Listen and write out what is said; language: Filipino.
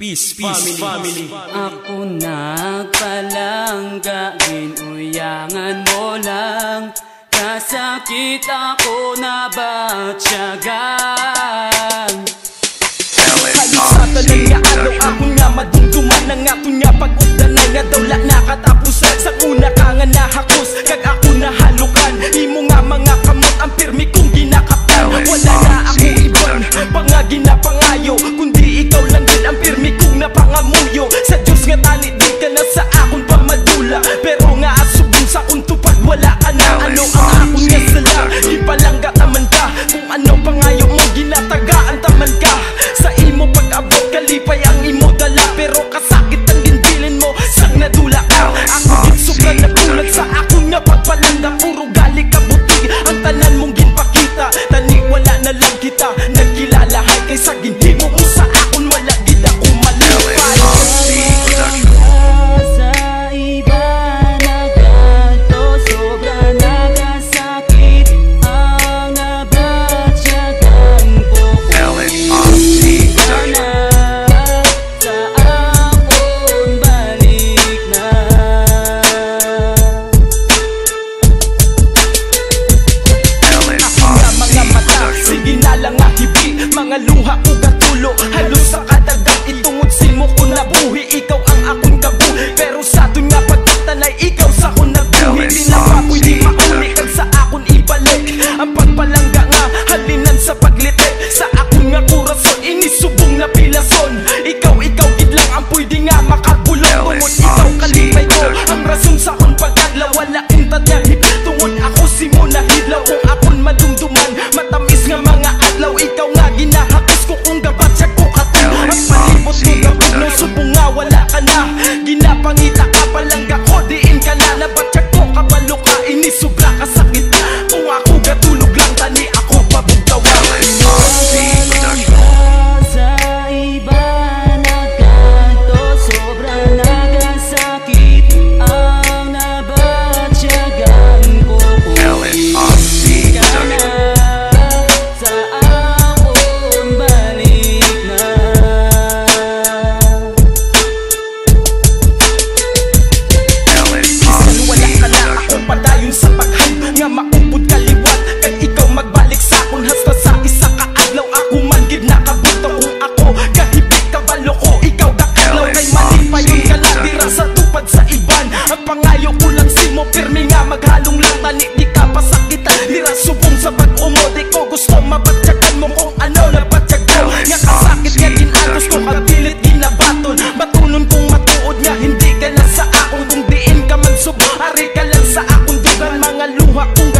Peace, peace, family. family. Ako nagpalangga, ginuyangan mo lang. Kasakit ako na batsyagan. Halos sa talang ano ako you. Said 应该如何？不敢。